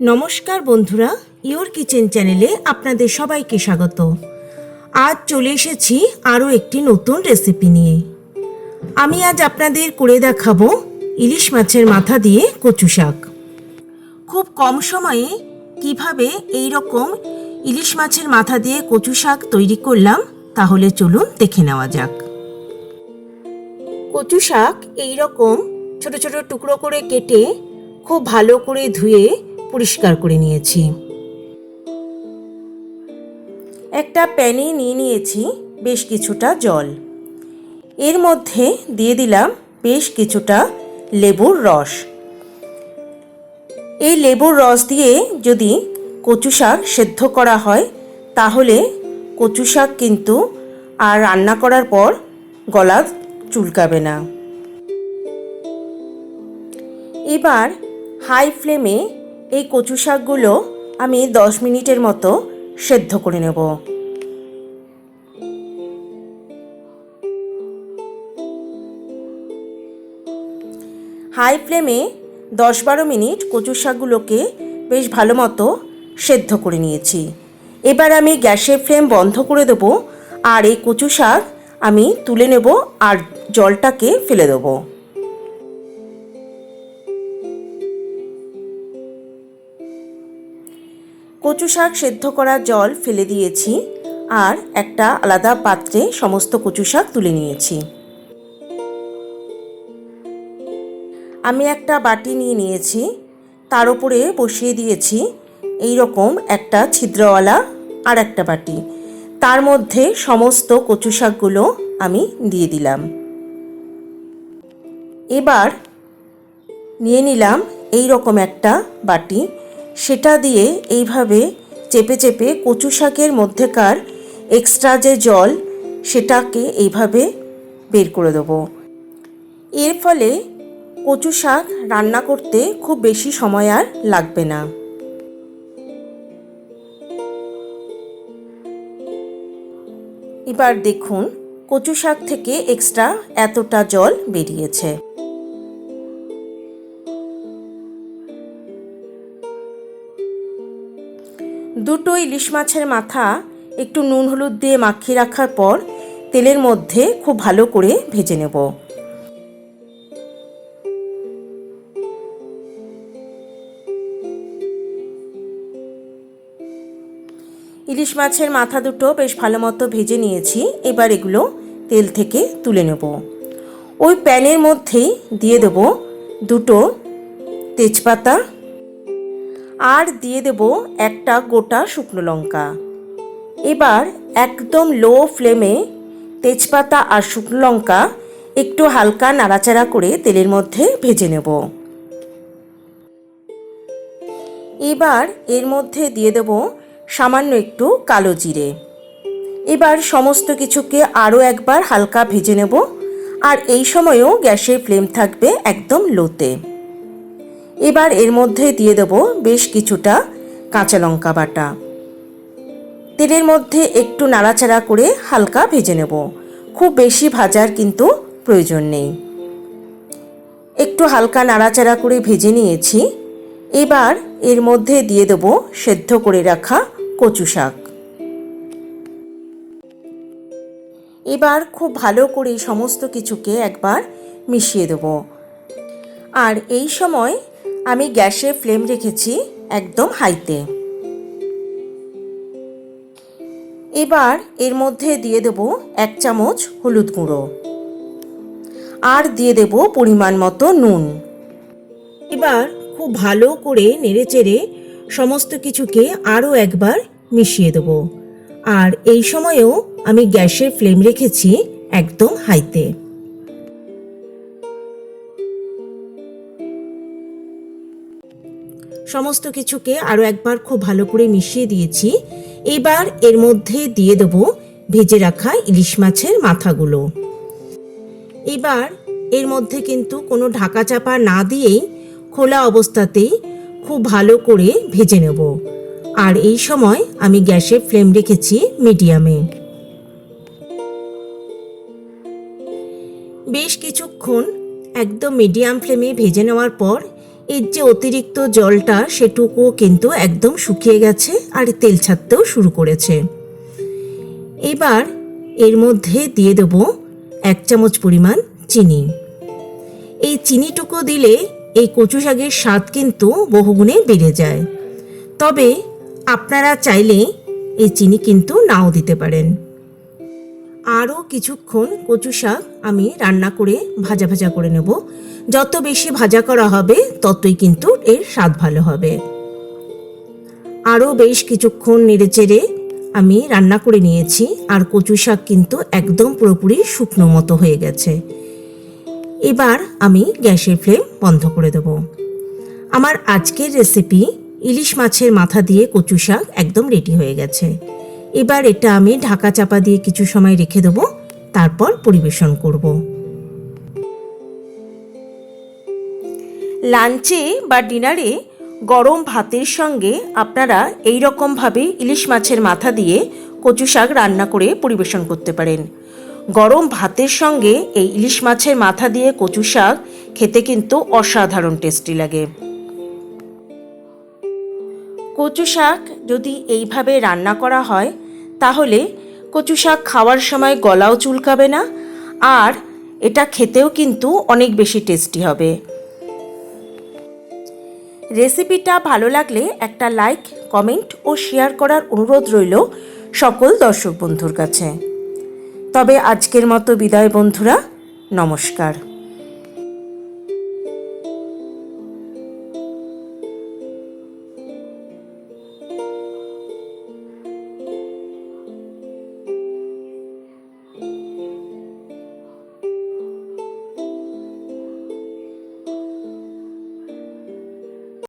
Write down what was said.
নমস্কার বন্ধুরা, your kitchen চ্যানেলে আপনাদের সবাইকে স্বাগত। আজ চলে এসেছি আরও একটি নতুন রেসিপি নিয়ে। আমি আজ আপনাদের করে দেখাবো ইলিশ মাছের মাথা দিয়ে কচু শাক। খুব কম সময়ে কীভাবে এই রকম ইলিশ মাছের মাথা দিয়ে কচু শাক তৈরি করলাম, তাহলে চলুন দেখে নেওয়া যাক। কচু শাক এই রকম ছোট ছোট টুকরো করে কেটে খুব ভালো করে ধুয়ে পরিষ্কার করে নিয়েছি। একটা প্যানে নিয়ে নিয়েছি বেশ কিছুটা জল। এর মধ্যে দিয়ে দিলাম বেশ কিছুটা লেবুর রস। এই লেবুর রস দিয়ে যদি কচু শাক সেদ্ধ করা হয়, তাহলে কচু শাক কিন্তু আর রান্না করার পর গলা চুলকাবে না। এবার হাই ফ্লেমে এই কচু শাকগুলো আমি দশ মিনিটের মতো সেদ্ধ করে নেব। হাই ফ্লেমে দশ বারো মিনিট কচু শাকগুলোকে বেশ ভালো মতো সেদ্ধ করে নিয়েছি। এবার আমি গ্যাসের ফ্লেম বন্ধ করে দেবো আর এই কচু শাক আমি তুলে নেব আর জলটাকে ফেলে দেবো। কচু শাক সেদ্ধ করা জল ফেলে দিয়েছি আর একটা আলাদা পাত্রে সমস্ত কচু শাক তুলে নিয়েছি। আমি একটা বাটি নিয়ে নিয়েছি, তার উপরে বসিয়ে দিয়েছি এই রকম একটা ছিদ্রওয়ালা আর একটা বাটি। তার মধ্যে সমস্ত কচু শাকগুলো আমি দিয়ে দিলাম। এবার নিয়ে নিলাম এই রকম একটা বাটি। সেটা দিয়ে এইভাবে চেপে চেপে কচু শাকের মধ্যেকার এক্সট্রা যে জল, সেটাকে এইভাবে বের করে দেবো। এর ফলে কচু শাক রান্না করতে খুব বেশি সময় আর লাগবে না। এবার দেখুন কচু শাক থেকে এক্সট্রা এতটা জল বেরিয়েছে। দুটো ইলিশ মাছের মাথা, একটু নুন হলুদ দিয়ে মাখিয়ে রাখার পর তেলের মধ্যে খুব ভালো করে ভেজে নেব। ইলিশ মাছের মাথা দুটো বেশ ভালো মতো ভেজে নিয়েছি, এবার এগুলো তেল থেকে তুলে নেব। ওই প্যানের মধ্যেই দিয়ে দেব দুটো তেজপাতা আর দিয়ে দেব একটা গোটা শুকনো লঙ্কা। এবার একদম লো ফ্লেমে তেজপাতা আর শুকনো লঙ্কা একটু হালকা নাড়াচাড়া করে তেলের মধ্যে ভেজে নেব। এবার এর মধ্যে দিয়ে দেব সামান্য একটু কালো জিরে। এবার সমস্ত কিছুকে আরও একবার হালকা ভেজে নেব। আর এই সময়ও গ্যাসের ফ্লেম থাকবে একদম লোতে এবার এর মধ্যে দিয়ে দেব বেশ কিছুটা কাঁচা লঙ্কা বাটা। তেলের মধ্যে একটু নাড়াচাড়া করে হালকা ভেজে নেব। খুব বেশি ভাজার কিন্তু প্রয়োজন নেই। একটু হালকা নাড়াচাড়া করে ভেজে নিয়েছি। এবার এর মধ্যে দিয়ে দেব সেদ্ধ করে রাখা কচু শাক। এবার খুব ভালো করে সমস্ত কিছুকে একবার মিশিয়ে দেবো। আর এই সময় আমি গ্যাসের ফ্লেম রেখেছি একদম হাইতে। এবার এর মধ্যে দিয়ে দেব এক চামচ হলুদ গুঁড়ো। আর দিয়ে দেব পরিমাণ মতো নুন। এবার খুব ভালো করে নেড়েচেড়ে সমস্ত কিছুকে আরও একবার মিশিয়ে দেব। আর এই সময়েও আমি গ্যাসের ফ্লেম রেখেছি একদম হাইতে। সমস্ত কিছুকে আরও একবার খুব ভালো করে মিশিয়ে দিয়েছি। এবার এর মধ্যে দিয়ে দেব ভেজে রাখা ইলিশ মাছের মাথাগুলো। এবার এর মধ্যে কিন্তু কোনো ঢাকা চাপা না দিয়েই খোলা অবস্থাতেই খুব ভালো করে ভেজে নেব। আর এই সময় আমি গ্যাসের ফ্লেম রেখেছি মিডিয়ামে। বেশ কিছুক্ষণ একদম মিডিয়াম ফ্লেমে ভেজে নেওয়ার পর এর যে অতিরিক্ত জলটা সেটুকুও কিন্তু একদম শুকিয়ে গেছে আর তেল ছাড়তেও শুরু করেছে। এবার এর মধ্যে দিয়ে দেব এক চামচ পরিমাণ চিনি। এই চিনিটুকু দিলে এই কচু শাকের স্বাদ কিন্তু বহুগুণে বেড়ে যায়। তবে আপনারা চাইলে এই চিনি কিন্তু নাও দিতে পারেন। আরও কিছুক্ষণ কচু শাক আমি রান্না করে ভাজা ভাজা করে নেব। যত বেশি ভাজা করা হবে, ততই কিন্তু এর স্বাদ ভালো হবে। আরও বেশ কিছুক্ষণ নেড়েচেড়ে আমি রান্না করে নিয়েছি, আর কচু শাক কিন্তু একদম পুরোপুরি শুকনো মতো হয়ে গেছে। এবার আমি গ্যাসের ফ্লেম বন্ধ করে দেব। আমার আজকের রেসিপি ইলিশ মাছের মাথা দিয়ে কচু শাক একদম রেডি হয়ে গেছে। এবার এটা আমি ঢাকা চাপা দিয়ে কিছু সময় রেখে দেবো, তারপর পরিবেশন করব। লাঞ্চে বা ডিনারে গরম ভাতের সঙ্গে আপনারা এই রকমভাবে ইলিশ মাছের মাথা দিয়ে কচু শাক রান্না করে পরিবেশন করতে পারেন। গরম ভাতের সঙ্গে এই ইলিশ মাছের মাথা দিয়ে কচু শাক খেতে কিন্তু অসাধারণ টেস্টি লাগে। কচু শাক যদি এইভাবে রান্না করা হয় তাহলে কচু শাক খাওয়ার সময় গলাও চুলকাবে না, আর এটা খেতেও কিন্তু অনেক বেশি টেস্টি হবে। রেসিপিটা ভালো লাগলে একটা লাইক, কমেন্ট ও শেয়ার করার অনুরোধ রইল সকল দর্শক বন্ধুর কাছে। তবে আজকের মতো বিদায় বন্ধুরা, নমস্কার।